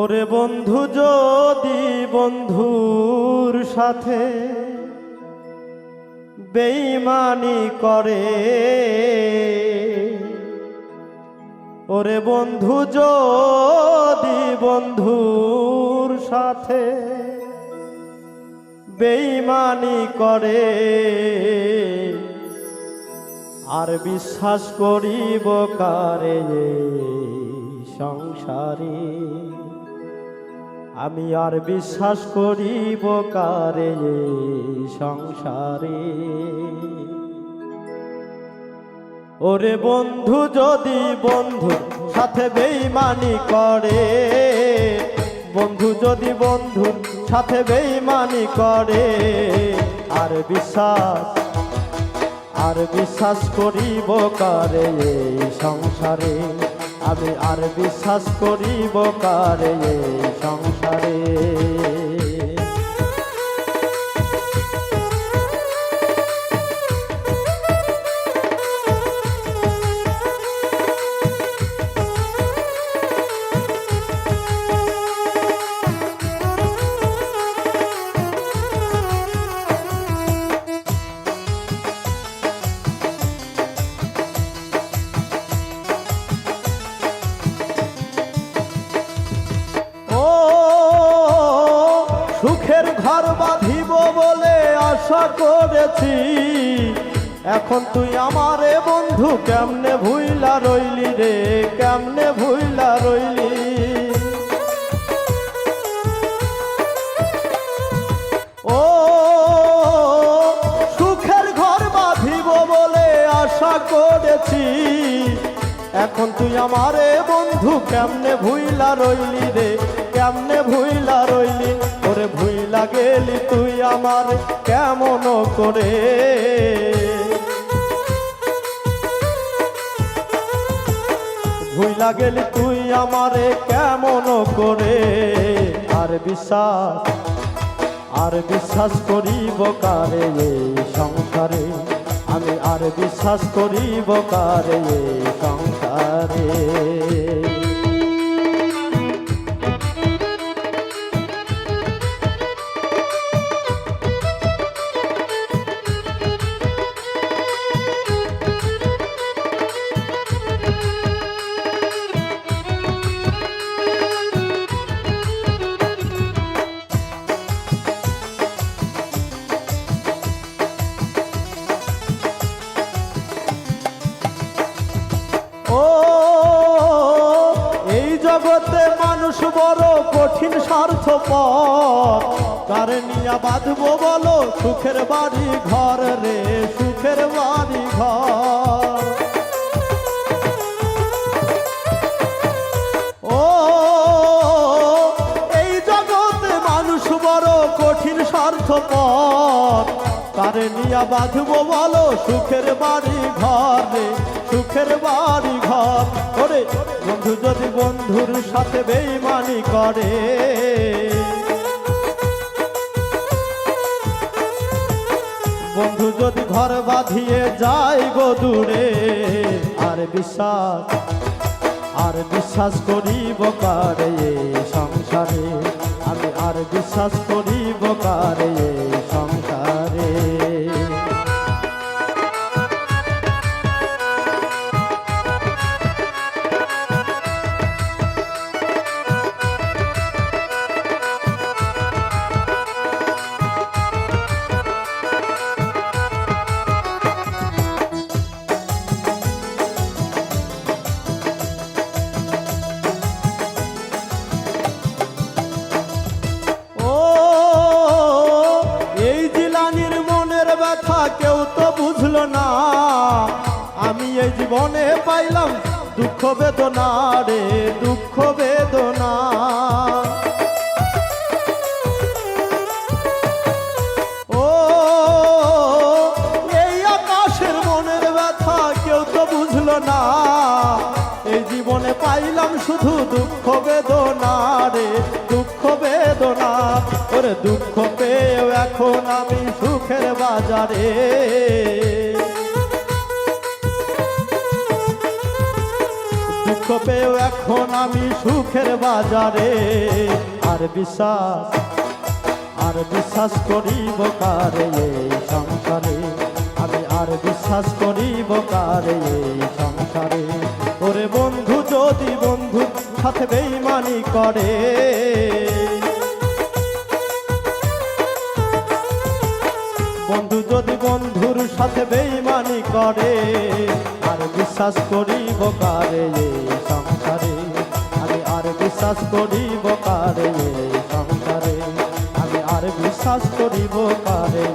ওরে বন্ধু, যদি বন্ধুর সাথে বেইমানি করে, ওরে বন্ধু, যদি বন্ধুর সাথে বেইমানি করে, আর বিশ্বাস করিব কারে সংসারে? আমি আর বিশ্বাস করিব কারে সংসারে? ওরে বন্ধু, যদি বন্ধু সাথে বেইমানি করে, বন্ধু, যদি বন্ধু সাথে বেইমানি করে, আর বিশ্বাস আর বিশ্বাস করিব কারে সংসারে? আমি আর বিশ্বাস করিব কারে সংসারে? আশা করেছি। এখন তুই আমারে বন্ধু কেমনে ভুইলা রইলি রে, কেমনে ভুইলা রইলি? ও, সুখের ঘর বাঁধিব বলে আশা করেছি। এখন তুই আমারে বন্ধু কেমনে ভুইলা রইলি রে, কেমনে ভুইলা রইলি? ওরে ভুইলা গেলি তুই আমার কেমন করে? ভুইলা গেলি তুই আমারে কেমন করে? আর বিশ্বাস আর বিশ্বাস করিব কারে সংসারে? আমি আর বিশ্বাস করিব কারে সংসারে? জগতে মানুষ বড় কঠিন স্বার্থ কারে নিয়া বাঁধবো বলো, সুখের বাড়ি ঘর রে, সুখের বাড়ি ঘর। ও, এই জগতে মানুষ বড় কঠিন স্বার্থপর। কারে নিয়া বাঁধবো বলো সুখের বাড়ি ঘর, সুখের বাড়ি ঘর। ওরে বন্ধু, যদি বন্ধুর সাথে বেইমানি করে। বন্ধু, যদি ঘর বাঁধিয়ে যায় গো দূরে, আর বিশ্বাস আর বিশ্বাস করিব কারে সংসারে? আমি আর বিশ্বাস করিব কারে সংসারে? কেউ তো বুঝলো না। আমি এই জীবনে পাইলাম দুঃখ বেদনা রে, দুঃখ বেদনা। ও, এই আকাশের মনের ব্যথা কেউ তো বুঝলো না। এই জীবনে পাইলাম শুধু দুঃখ বেদনা রে বাজারে দুঃখ পেয়েও এখন আমি সুখের বাজারে। আর বিশ্বাস আর বিশ্বাস করিব কারে এই সংসারে? আমি আর বিশ্বাস করিব কারে এই সংসারে? ওরে বন্ধু, যদি বন্ধু সাথে বেইমানি করে সাথে বেইমানি করে, আর বিশ্বাস করিব কারে সংসারে? আমি আর বিশ্বাস করিব কারে সংসারে? আমি আর বিশ্বাস করিব কারে